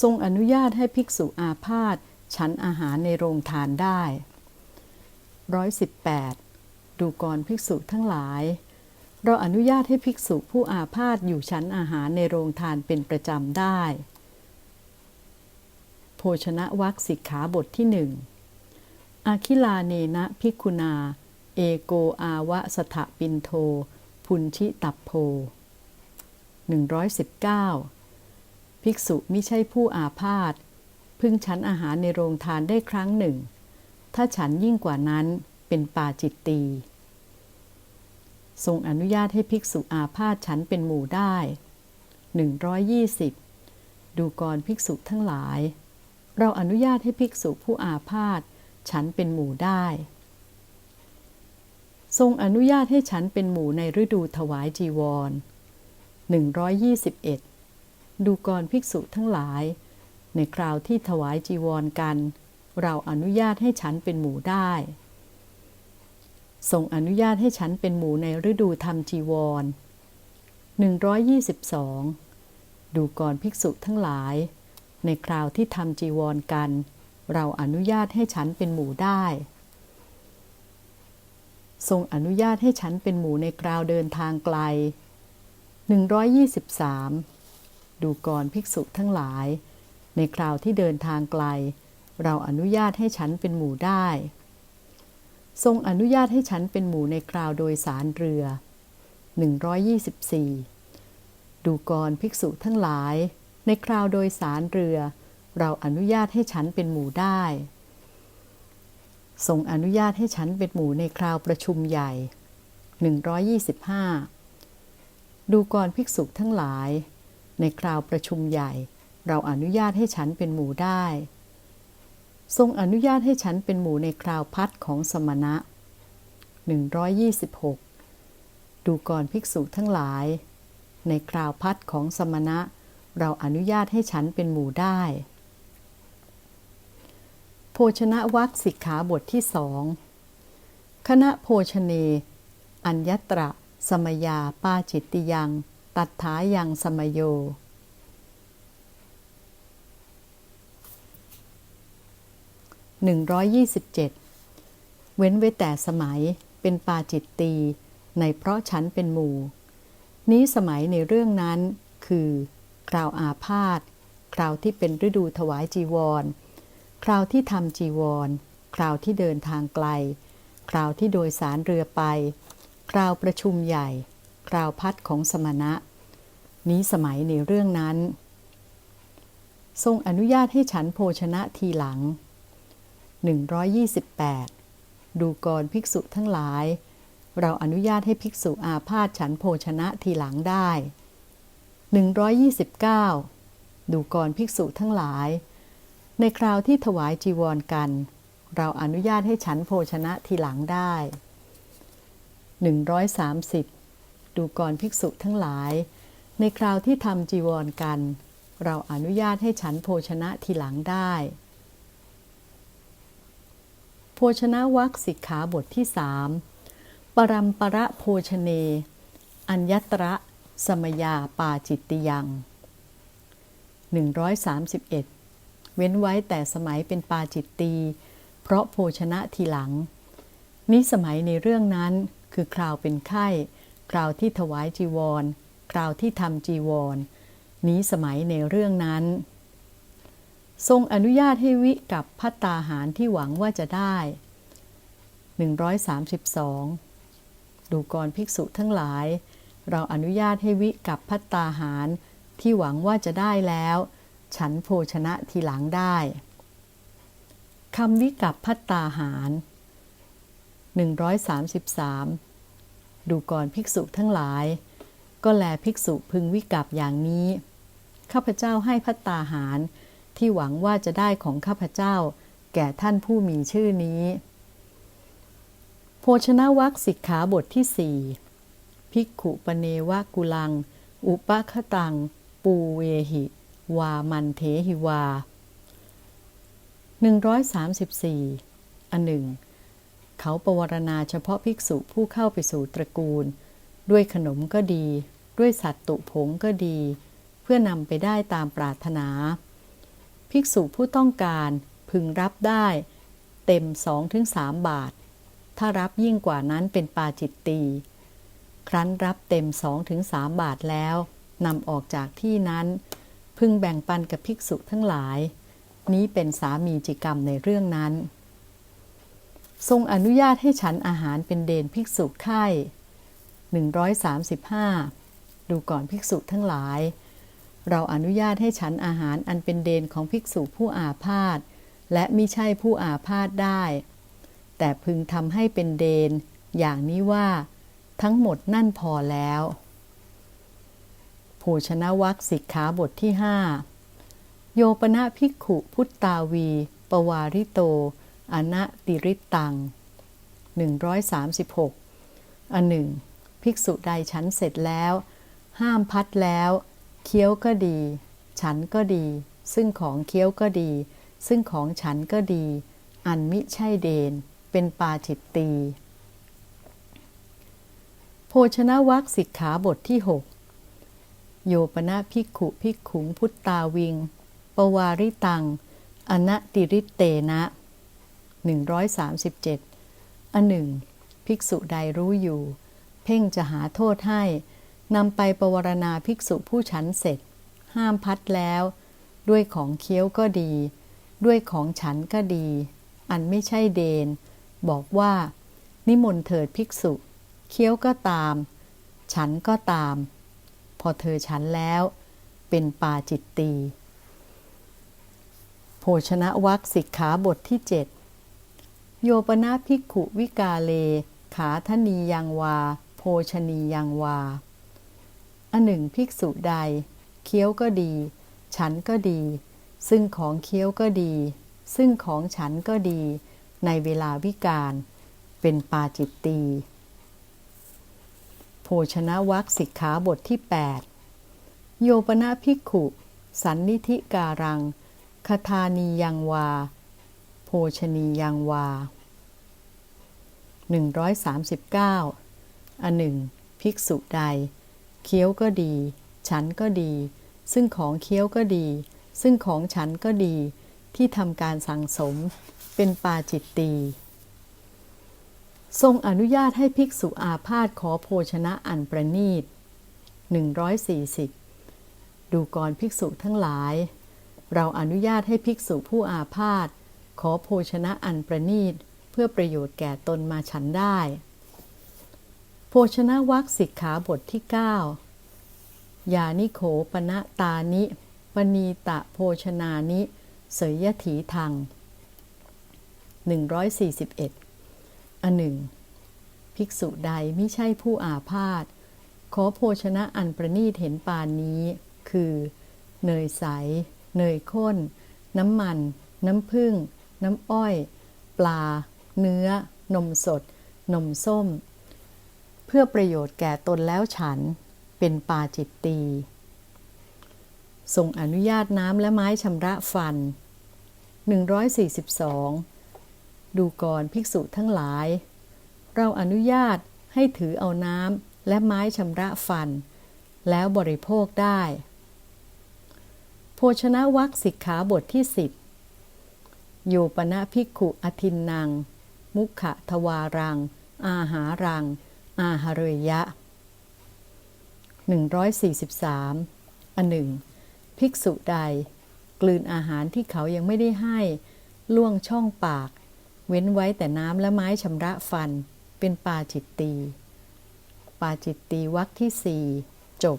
ทรงอนุญาตให้ภิกษุอาพาธฉันอาหารในโรงทานได้ร้อยสิบแปดดูกรภิกษุทั้งหลาย เราอนุญาตให้ภิกษุผู้อาพาธอยู่ฉันอาหารในโรงทานเป็นประจำได้ โภชนะวักสิกขาบทที่หนึ่งอาคิลาเนนะภิกขุนาเอโกอาวะสถปินโท พุนชิตับโพ 119 ภิกษุมิใช่ผู้อาพาธพึ่งฉันอาหารในโรงทานได้ครั้งหนึ่ง ถ้าฉันยิ่งกว่านั้นเป็นปาจิตตีทรงอนุญาตให้ภิกษุอาพาธฉันเป็นหมู่ได้ 120 ดูกรภิกษุทั้งหลาย เราอนุญาตให้ภิกษุผู้อาพาธฉันเป็นหมู่ได้ ทรงอนุญาตให้ฉันเป็นหมู่ในฤดูถวายจีวร 121 ดูกรภิกษุทั้งหลาย ในคราวที่ถวายจีวรกัน เราอนุญาตให้ฉันเป็นหมูได้ทรงอนุญาตให้ฉันเป็นหมูในฤดูทำจีวร 122 ดูกอรภิกษุทั้งหลาย ในคราวที่ทำจีวรกัน เราอนุญาตให้ฉันเป็นหมูได้ ทรงอนุญาตให้ฉันเป็นหมูในคราวเดินทางไกล 123 ดูกรภิกษุทั้งหลาย ในคราวที่เดินทางไกล เราอนุญาตให้ฉันเป็นหมู่ได้ ทรงอนุญาตให้ฉันเป็นหมู่ในคราวโดยสารเรือ 124 ดูกรภิกษุทั้งหลาย ในคราวโดยสารเรือ เราอนุญาตให้ฉันเป็นหมู่ได้ ทรงอนุญาตให้ฉันเป็นหมู่ในคราวประชุมใหญ่ 125 ดูกรภิกษุทั้งหลาย ในคราวประชุมใหญ่ เราอนุญาตให้ฉันเป็นหมู่ได้ ทรงอนุญาตให้ฉันเป็นหมู่ในคราวพัดของสมณะ 126 ดูกรภิกษุทั้งหลาย ในคราวพัดของสมณะ เราอนุญาตให้ฉันเป็นหมู่ได้ โภชนะวักสิกขาบทที่สองคณะโภชเน อัญญตระ สมยาปาจิตติยัง ตัดถายังสมโย 127 เว้นไว้แต่สมัยเป็นปาจิตตีในเพราะฉันเป็นหมู่ นี้สมัยในเรื่องนั้น คือ คราวอาพาธคราวที่เป็นฤดูถวายจีวร คราวที่ทำจีวร คราวที่เดินทางไกล คราวที่โดยสารเรือไป คราวประชุมใหญ่ คราวพัดของสมณะ นี้สมัยในเรื่องนั้น ทรงอนุญาตให้ฉันโภชนะทีหลัง 128 ดูกรภิกษุทั้งหลาย เราอนุญาตให้ภิกษุอาพาธฉันโภชนะทีหลังได้ 129 ดูกรภิกษุทั้งหลาย ในคราวที่ถวายจีวรกัน เราอนุญาตให้ฉันโภชนะทีหลังได้ 130 ดูกรภิกษุทั้งหลาย ในคราวที่ทำจีวรกัน เราอนุญาตให้ฉันโภชนะทีหลังได้ ชนะวักสิกขาบทที่สามปรัมประโภชเน อัญญตระสมยาปาจิตติยัง 131 เว้นไว้แต่สมัยเป็นปาจิตตี เพราะโภชนะทีหลัง นี้สมัยในเรื่องนั้นคือคราวเป็นไข้ คราวที่ถวายจีวร คราวที่ทำจีวร นี้สมัยในเรื่องนั้น ทรงอนุญาตให้วิกับพัตตาหารที่หวังว่าจะได้ 132 ดูกรภิกษุทั้งหลาย เราอนุญาตให้วิกับพัตตาหารที่หวังว่าจะได้แล้ว ฉันโภชนะทีหลังได้คำวิกับพัตตาหาร 133 ดูก่อนภิกษุทั้งหลาย ก็แลภิกษุพึงวิกับอย่างนี้ ข้าพเจ้าให้พัตตาหาร ที่หวังว่าจะได้ของข้าพเจ้า แก่ท่านผู้มีชื่อนี้ โภชนะวักสิกขาบทที่สี่ภิกขุปเนวะกุลัง อุปคตัง ปูเวหิ วามันเทหิวา 134 อันหนึ่ง เขาประวรณาเฉพาะภิกษุผู้เข้าไปสู่ตระกูล ด้วยขนมก็ดี ด้วยสัตว์ตุผงก็ดี เพื่อนำไปได้ตามปรารถนา ภิกษุผู้ต้องการพึงรับได้ เต็ม 2-3 บาท ถ้ารับยิ่งกว่านั้นเป็นปาจิตตี ครั้นรับเต็ม 2-3 บาทแล้วนำออกจากที่นั้น พึงแบ่งปันกับภิกษุทั้งหลาย นี้เป็นสามีจิกรรมในเรื่องนั้น ทรงอนุญาตให้ฉันอาหารเป็นเดนภิกษุไข่135 ดูก่อนภิกษุทั้งหลาย เราอนุญาตให้ฉันอาหารอันเป็นเดนของภิกษุผู้อาพาธและมิใช่ผู้อาพาธได้ แต่พึงทำให้เป็นเดน อย่างนี้ว่า ทั้งหมดนั่นพอแล้ว โภชนะวักสิกขาบทที่ห้าโยปนะภิกขุพุทตาวี ปวาริโต อนะติริตตัง 136 อันหนึ่ง ภิกษุใดฉันเสร็จแล้ว ห้ามพัดแล้ว เคี้ยวก็ดี ฉันก็ดี ซึ่งของเคี้ยวก็ดี ซึ่งของฉันก็ดี อันมิใช่เดน เป็นปาจิตตี โภชนะวักสิกขาบทที่ 6 โยปนะภิกขุภิกขุงพุทตาวิง ปวาริตัง อนะติริเตนะ 137 อันหนึ่ง ภิกษุใดรู้อยู่ เพ่งจะหาโทษให้ นำไปประวรณาภิกษุผู้ฉันเสร็จ ห้ามพัดแล้ว ด้วยของเคี้ยวก็ดี ด้วยของฉันก็ดี อันไม่ใช่เดน บอกว่า นิมนต์เถิดภิกษุ เคี้ยวก็ตาม ฉันก็ตาม พอเธอฉันแล้ว เป็นปาจิตตีโภชนะวักสิกขาบทที่เจ็ดโยปนาภิกขุวิกาเล ขาธนียังวา โภชนียังวา อันหนึ่งภิกษุใด เคี้ยวก็ดี ฉันก็ดี ซึ่งของเคี้ยวก็ดี ซึ่งของฉันก็ดี ในเวลาวิกาลเป็นปาจิตตีโภชนะวักสิกขาบทที่ 8 โยปนาภิกขุ สันนิธิการังคทานียังวา โภชนียังวา 139 อันหนึ่ง ภิกษุใด เคี้ยวก็ดี ฉันก็ดี ซึ่งของเคี้ยวก็ดี ซึ่งของฉันก็ดี ที่ทำการสั่งสม เป็นปาจิตตี ทรงอนุญาตให้ภิกษุอาพาธขอโภชนะอันประนีต 140 ดูก่อนภิกษุทั้งหลาย เราอนุญาตให้ภิกษุผู้อาพาธขอโภชนะอันประนีต เพื่อประโยชน์แก่ตนมาฉันได้ โภชนะวักสิกขาบทที่ 9 ยานิโขปณะตานิปณีตะโภชนานิ เสยยถีทาง141 อันหนึ่ง ภิกษุใดไม่ใช่ผู้อาพาธ ขอโภชนะอันประนีตเห็นปานนี้ คือ เนยใส เนยข้น น้ำมัน น้ำผึ้ง น้ำอ้อย ปลา เนื้อ นมสด นมส้ม พื่อประโยชน์แก่ตนแล้วฉันเป็นปาจิตตีทรงอนุญาตน้ำและไม้ชำระฟัน 142 ดูก่อนภิกษุทั้งหลาย เราอนุญาตให้ถือเอาน้ำและไม้ชำระฟัน แล้วบริโภคได้ โภชนะวักสิกขาบทที่สิบโยปนะภิกขุอทินนางมุขะทวารัง อาหารัง อาหาเรยะ 143 อันหนึ่ง ภิกษุใด กลืนอาหารที่เขายังไม่ได้ให้ล่วงช่องปาก เว้นไว้แต่น้ำและไม้ชำระฟัน เป็นปาจิตตี ปาจิตตีวักที่สี่จบ